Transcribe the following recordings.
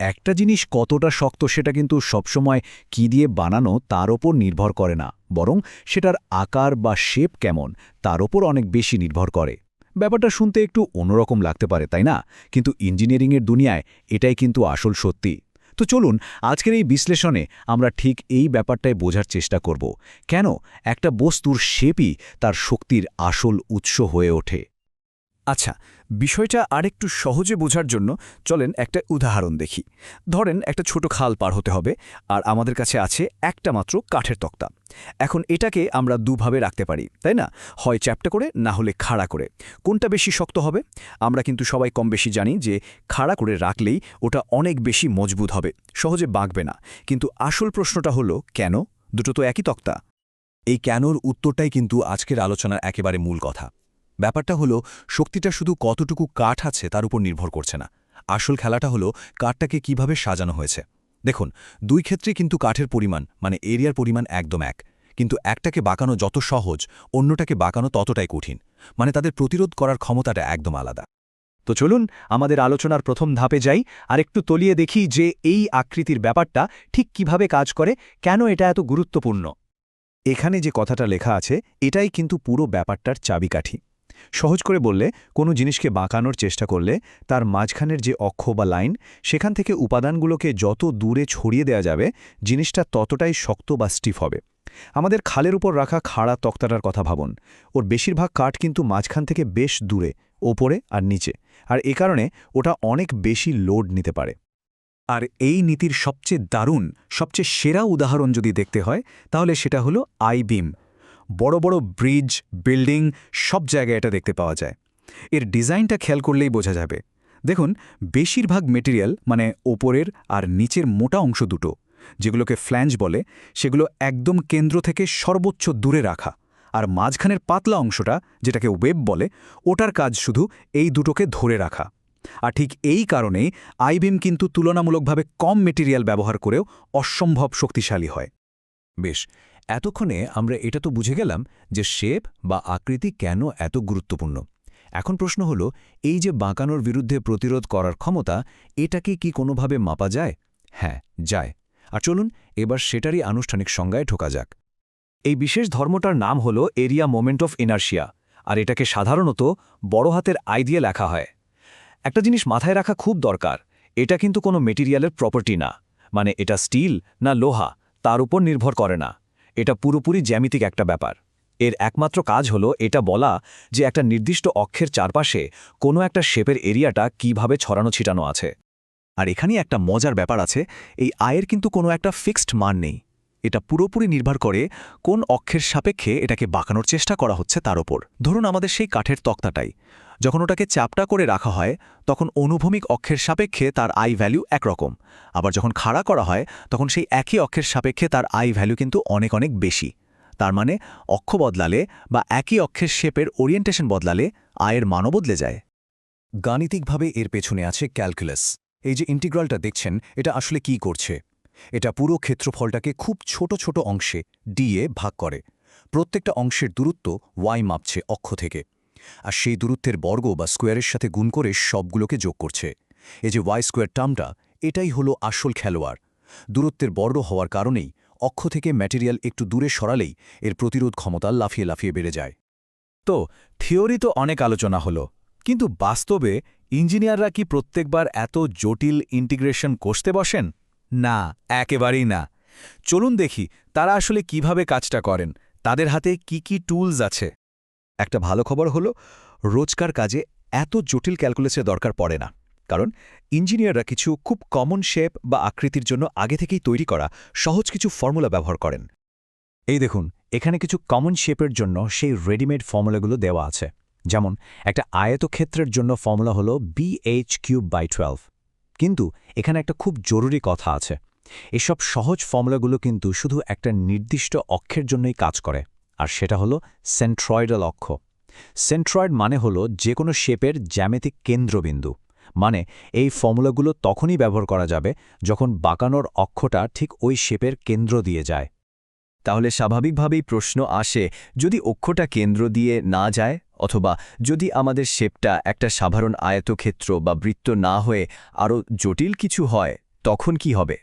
একটা জিনিস কতটা শক্ত সেটা কিন্তু সবসময় কি দিয়ে বানানো তার ওপর নির্ভর করে না, বরং সেটার আকার বা শেপ কেমন তার ওপর অনেক বেশি নির্ভর করে। ব্যাপারটা শুনতে একটু অন্যরকম লাগতে পারে, তাই না? কিন্তু ইঞ্জিনিয়ারিংয়ের দুনিয়ায় এটাই কিন্তু আসল সত্যি। তো চলুন, আজকের এই বিশ্লেষণে আমরা ঠিক এই ব্যাপারটাই বোঝার চেষ্টা করব। কেন একটা বস্তুর শেপই তার শক্তির আসল উৎস হয়ে ওঠে? আচ্ছা বিষয়টা আরেকটু সহজে বোঝার জন্য চলেন একটা উদাহরণ দেখি। ধরেন একটা ছোট খাল পার হতে হবে, আর আমাদের কাছে আছে একটা মাত্র কাঠের তক্তা। এখন এটাকে আমরা দুভাবে রাখতে পারি, তাই না? হয় চ্যাপটা করে, না হলে খাড়া করে। কোনটা বেশি শক্ত হবে? আমরা কিন্তু সবাই কম বেশি জানি যে খাড়া করে রাখলেই ওটা অনেক বেশি মজবুত হবে, সহজে বাঁকবে না। কিন্তু আসল প্রশ্নটা হলো, কেন? দুটো তো একই তক্তা। এই কেনর উত্তরটাই কিন্তু আজকের আলোচনার একেবারে মূল কথা। ব্যাপারটা হলো, শক্তিটা শুধু কতটুকু কাঠ আছে তার উপর নির্ভর করছে না। আসল খেলাটা হলো, কাঠটাকে কীভাবে সাজানো হয়েছে। দেখুন, দুই ক্ষেত্রে কিন্তু কাঠের পরিমাণ মানে এরিয়ার পরিমাণ একদম এক। কিন্তু একটাকে বাঁকানো যত সহজ, অন্যটাকে বাঁকানো ততটাই কঠিন। মানে তাদের প্রতিরোধ করার ক্ষমতাটা একদম আলাদা। তো চলুন, আমাদের আলোচনার প্রথম ধাপে যাই, আর একটু তলিয়ে দেখি যে এই আকৃতির ব্যাপারটা ঠিক কীভাবে কাজ করে, কেন এটা এত গুরুত্বপূর্ণ। এখানে যে কথাটা লেখা আছে, এটাই কিন্তু পুরো ব্যাপারটার চাবিকাঠি। সহজ করে বললে, কোনো জিনিসকে বাঁকানোর চেষ্টা করলে তার মাঝখানের যে অক্ষ বা লাইন, সেখান থেকে উপাদানগুলোকে যত দূরে ছড়িয়ে দেয়া যাবে, জিনিসটা ততটাই শক্ত বা স্টিফ হবে। আমাদের খালের উপর রাখা খাড়া তক্তাটার কথা ভাবুন। ওর বেশিরভাগ কাঠ কিন্তু মাঝখান থেকে বেশ দূরে, ওপরে আর নিচে, আর এ কারণে ওটা অনেক বেশি লোড নিতে পারে। আর এই নীতির সবচেয়ে দারুণ, সবচেয়ে সেরা উদাহরণ যদি দেখতে হয়, তাহলে সেটা হলো আই বিম বড় বড় ব্রিজ, বিল্ডিং, সব জায়গায় এটা দেখতে পাওয়া যায়। এর ডিজাইনটা খেয়াল করলেই বোঝা যাবে। দেখুন, বেশিরভাগ মেটেরিয়াল মানে ওপরের আর নিচের মোটা অংশ দুটো, যেগুলোকে ফ্ল্যাঞ্জ বলে, সেগুলো একদম কেন্দ্র থেকে সর্বোচ্চ দূরে রাখা। আর মাঝখানের পাতলা অংশটা, যেটাকে ওয়েব বলে, ওটার কাজ শুধু এই দুটোকে ধরে রাখা। আর ঠিক এই কারণেই আইবিম কিন্তু তুলনামূলকভাবে কম মেটেরিয়াল ব্যবহার করেও অসম্ভব শক্তিশালী হয়। বেশ এতক্ষণে আমরা এটা তো বুঝে গেলাম যে শেপ বা আকৃতি কেন এত গুরুত্বপূর্ণ। এখন প্রশ্ন হল, এই যে বাঁকানোর বিরুদ্ধে প্রতিরোধ করার ক্ষমতা এটাকে কি কোনোভাবে মাপা যায়? হ্যাঁ যায়। আর চলুন, এবার সেটারই আনুষ্ঠানিক সংজ্ঞায় ঢোকা যাক। এই বিশেষ ধর্মটার নাম হল এরিয়া মোমেন্ট অফ ইনার্শিয়া, আর এটাকে সাধারণত বড় হাতের আই দিয়ে লেখা হয়। একটা জিনিস মাথায় রাখা খুব দরকার, এটা কিন্তু কোনো মেটেরিয়ালের প্রপার্টি না। মানে এটা স্টিল না লোহা, তার উপর নির্ভর করে না। এটা পুরোপুরি জ্যামিতিক একটা ব্যাপার। এর একমাত্র কাজ হলো এটা বলা যে একটা নির্দিষ্ট অক্ষের চারপাশে কোনো একটা শেপের এরিয়াটা কীভাবে ছড়ানো ছিটানো আছে। আর এখানেই একটা মজার ব্যাপার আছে, এই আয়ের কিন্তু কোনো একটা ফিক্সড মান নেই। এটা পুরোপুরি নির্ভর করে কোন অক্ষের সাপেক্ষে এটাকে বাঁকানোর চেষ্টা করা হচ্ছে তার ওপর। ধরুন আমাদের সেই কাঠের তক্তাটাই। যখন ওটাকে চাপটা করে রাখা হয়, তখন অনুভূমিক অক্ষের সাপেক্ষে তার আই ভ্যালু একরকম। আবার যখন খাড়া করা হয়, তখন সেই একই অক্ষের সাপেক্ষে তার আই ভ্যালু কিন্তু অনেক অনেক বেশি। তার মানে অক্ষ বদলালে বা একই অক্ষের শেপের ওরিয়েন্টেশন বদলালে আয়ের মানও বদলে যায়। গাণিতিকভাবে এর পেছনে আছে ক্যালকুলাস এই যে ইন্টিগ্রালটা দেখছেন, এটা আসলে কি করছে? এটা পুরো ক্ষেত্রফলটাকে খুব ছোট ছোট অংশে ডিএ ভাগ করে। প্রত্যেকটা অংশের দূরত্ব ওয়াই মাপছে অক্ষ থেকে। আর সেই দূরত্বের বর্গ বা স্কোয়ারের সাথে গুণ করে সবগুলোকে যোগ করছে। এই যে ওয়াই স্কোয়ার টার্মটা এটাই হলো আসল খেলোয়াড়। দূরত্বের বর্গ হওয়ার কারণেই অক্ষ থেকে ম্যাটেরিয়াল একটু দূরে সরালেই এর প্রতিরোধ ক্ষমতা লাফিয়ে লাফিয়ে বেড়ে যায়। তো, থিওরি তো অনেক আলোচনা হলো, কিন্তু বাস্তবে ইঞ্জিনিয়াররা কি প্রত্যেকবার এত জটিল ইন্টিগ্রেশন কষতে বসেন? না, একেবারেই না। চলুন দেখি তারা আসলে কীভাবে কাজটা করেন। তাদের হাতে কি কি টুলস আছে? একটা ভালো খবর হলো, রোজকার কাজে এত জটিল ক্যালকুলেসের দরকার পড়ে না। কারণ ইঞ্জিনিয়াররা কিছু খুব কমন শেপ বা আকৃতির জন্য আগে থেকেই তৈরি করা সহজ কিছু ফর্মুলা ব্যবহার করেন। এই দেখুন, এখানে কিছু কমন শেপের জন্য সেই রেডিমেড ফর্মুলাগুলো দেওয়া আছে। যেমন, একটা আয়তক্ষেত্রের জন্য ফর্মুলা হলো বিএইচ কিউব বাই টুয়েলভ কিন্তু এখানে একটা খুব জরুরি কথা আছে। এসব সহজ ফর্মুলাগুলো কিন্তু শুধু একটা নির্দিষ্ট অক্ষের জন্যই কাজ করে, আর সেটা হলো সেন্ট্রয়েডাল অক্ষ। সেন্ট্রয়েড মানে হলো যে কোনো শেপের জ্যামেতিক কেন্দ্রবিন্দু মানে এই ফর্মুলাগুলো তখনই ব্যবহার করা যাবে যখন বাঁকানোর অক্ষটা ঠিক ওই শেপের কেন্দ্র দিয়ে যায়। তাহলে স্বাভাবিকভাবেই প্রশ্ন আসে যদি অক্ষটা কেন্দ্র দিয়ে না যায় অথবা যদি আমাদের শেপটা একটা সাধারণ আয়তক্ষেত্র বা বৃত্ত না হয়ে আরও জটিল কিছু হয় তখন কি হবে?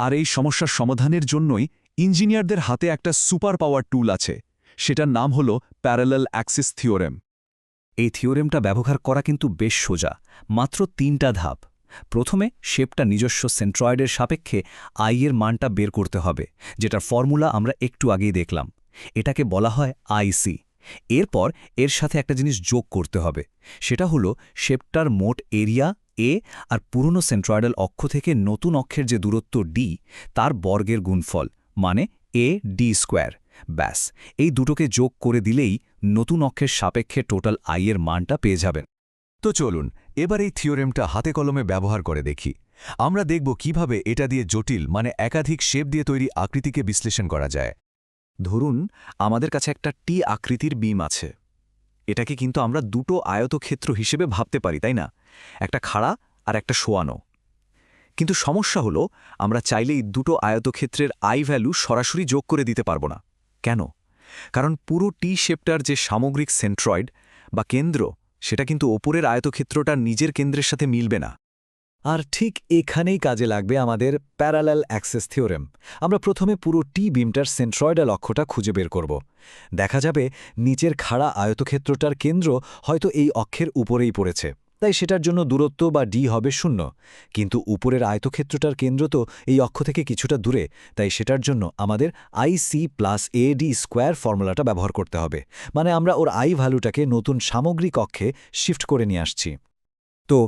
আর এই সমস্যার সমাধানের জন্যই ইঞ্জিনিয়ারদের হাতে একটা সুপার পাওয়ার টুল আছে সেটার নাম হল প্যারালাল অ্যাক্সিস থিওরেম। এই থিওরেমটা ব্যবহার করা কিন্তু বেশ সোজা মাত্র তিনটা ধাপ। প্রথমে শেপটা নিজস্ব সেন্ট্রয়েডের সাপেক্ষে আই এর মানটা বের করতে হবে, যেটার ফর্মুলা আমরা একটু আগেই দেখলাম। এটাকে বলা হয় আইসি এরপর এর সাথে একটা জিনিস যোগ করতে হবে, সেটা হলো শেপটার মোট এরিয়া এ আর পুরনো সেন্ট্রয়েডাল অক্ষ থেকে নতুন অক্ষের যে দূরত্ব ডি তার বর্গের গুণফল মানে এ ডি স্কোয়ার ব্যাস, এই দুটোকে যোগ করে দিলেই নতুন অক্ষের সাপেক্ষে টোটাল আই এর মানটা পেয়ে যাবেন। তো চলুন, এবার এই থিওরেমটা হাতে কলমে ব্যবহার করে দেখি। আমরা দেখব কীভাবে এটা দিয়ে জটিল মানে একাধিক শেপ দিয়ে তৈরি আকৃতিকে বিশ্লেষণ করা যায়। ধরুন, আমাদের কাছে একটা টি আকৃতির বিম আছে। এটাকে কিন্তু আমরা দুটো আয়তক্ষেত্র হিসেবে ভাবতে পারি, তাই না? একটা খাড়া আর একটা শোয়ানো। কিন্তু সমস্যা হলো, আমরা চাইলেই দুটো আয়তক্ষেত্রের আই ভ্যালু সরাসরি যোগ করে দিতে পারব না। কেন? কারণ পুরো টি শেপটার যে সামগ্রিক সেন্ট্রয়েড বা কেন্দ্র সেটা কিন্তু ওপরের আয়তক্ষেত্রটার নিজের কেন্দ্রের সাথে মিলবে না। আর ঠিক এখানেই কাজে লাগবে আমাদের প্যারালাল অ্যাক্সেস থিওরেম। আমরা প্রথমে পুরো টি বিমটার সেন্ট্রয়েডাল অক্ষটা খুঁজে বের করব। দেখা যাবে নিচের খাড়া আয়তক্ষেত্রটার কেন্দ্র হয়তো এই অক্ষের উপরেই পড়েছে। তাই সেটার জন্য দূরত্ব বা ডি হবে শূন্য। কিন্তু উপরের আয়তক্ষেত্রটার কেন্দ্র তো এই অক্ষ থেকে কিছুটা দূরে, তাই সেটার জন্য আমাদের I C plus A D square ফর্মুলাটা ব্যবহার করতে হবে। মানে আমরা ওর আই ভ্যালুটাকে নতুন সামগ্রিক অক্ষে শিফট করে নিয়ে আসছি। তো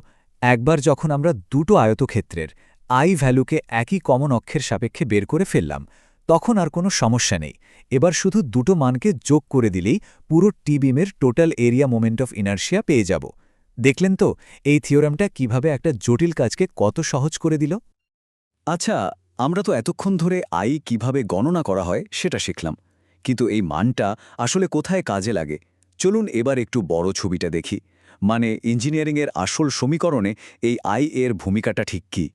একবার যখন আমরা দুটো আয়তক্ষেত্রের আই ভ্যালুকে একই কমন অক্ষের সাপেক্ষে বের করে ফেললাম, তখন আর কোনো সমস্যা নেই। এবার শুধু দুটো মানকে যোগ করে দিলেই পুরো টিবিমের total area moment of inertia পেয়ে যাব। দেখলেন তো এই থিওরামটা কীভাবে একটা জটিল কাজকে কত সহজ করে দিল? আচ্ছা আমরা তো এতক্ষণ ধরে আই কীভাবে গণনা করা হয় সেটা শিখলাম কিন্তু এই মানটা আসলে কোথায় কাজে লাগে? চলুন এবার একটু বড় ছবিটা দেখি। মানে ইঞ্জিনিয়ারিংয়ের আসল সমীকরণে এই আই এর ভূমিকাটা ঠিক কি?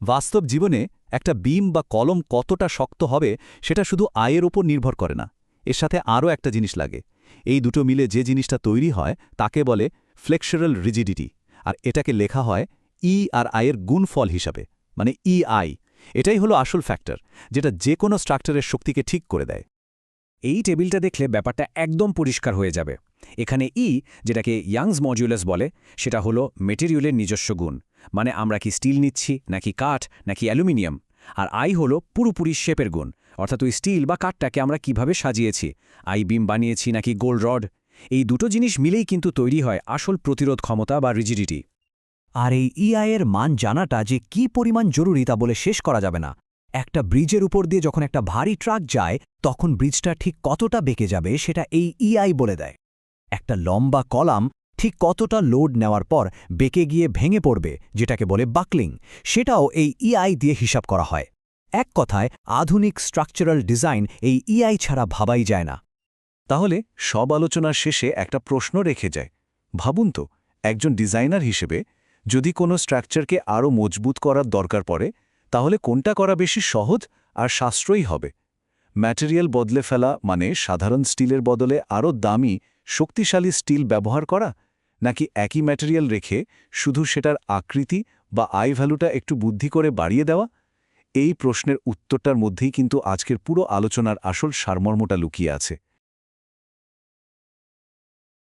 বাস্তব জীবনে একটা বিম বা কলম কতটা শক্ত হবে সেটা শুধু আয়ের ওপর নির্ভর করে না এর সাথে আরও একটা জিনিস লাগে। এই দুটো মিলে যে জিনিসটা তৈরি হয় তাকে বলে ফ্লেক্সারাল রিজিডিটি, আর এটাকে লেখা হয় ই আর আয়ের গুণফল হিসাবে মানে ই আই এটাই হলো আসল ফ্যাক্টর যেটা যে কোনো স্ট্রাকচারের শক্তিকে ঠিক করে দেয়। এই টেবিলটা দেখলে ব্যাপারটা একদম পরিষ্কার হয়ে যাবে। এখানে ই যেটাকে ইয়াংস মডিউলাস বলে, সেটা হলো মেটেরিয়ালের নিজস্ব গুণ মানে আমরা কি স্টিল নিচ্ছি, নাকি কাঠ, নাকি অ্যালুমিনিয়াম? আর আই হলো পুরোপুরি শেপের গুণ, অর্থাৎ ওই স্টিল বা কাঠটাকে আমরা কীভাবে সাজিয়েছি? আই বিম বানিয়েছি নাকি গোল্ড রড এই দুটো জিনিস মিলেই কিন্তু তৈরি হয় আসল প্রতিরোধ ক্ষমতা বা রিজিডিটি। আর এই ইআইয়ের মান জানাটা যে কি পরিমাণ জরুরি তা বলে শেষ করা যাবে না। একটা ব্রিজের উপর দিয়ে যখন একটা ভারী ট্রাক যায়, তখন ব্রিজটা ঠিক কতটা বেঁকে যাবে সেটা এই ইআই বলে দেয়। একটা লম্বা কলাম ঠিক কতটা লোড নেওয়ার পর বেঁকে গিয়ে ভেঙে পড়বে, যেটাকে বলে বাকলিং। সেটাও এই ইআই দিয়ে হিসাব করা হয়। এক কথায়, আধুনিক স্ট্রাকচারাল ডিজাইন এই ইআই ছাড়া ভাবাই যায় না। তাহলে সব আলোচনার শেষে একটা প্রশ্ন রেখে যায়। ভাবুন তো, একজন ডিজাইনার হিসেবে যদি কোনো স্ট্রাকচারকে আরও মজবুত করার দরকার পড়ে, তাহলে কোনটা করা বেশি সহজ আর সাশ্রয়ী হবে? ম্যাটেরিয়াল বদলে ফেলা মানে সাধারণ স্টিলের বদলে আরও দামি, শক্তিশালী স্টিল ব্যবহার করা? নাকি একই ম্যাটেরিয়াল রেখে শুধু সেটার আকৃতি বা আই ভ্যালুটা একটু বুদ্ধি করে বাড়িয়ে দেওয়া? এই প্রশ্নের উত্তরটার মধ্যেই কিন্তু আজকের পুরো আলোচনার আসল সারমর্মটা লুকিয়ে আছে।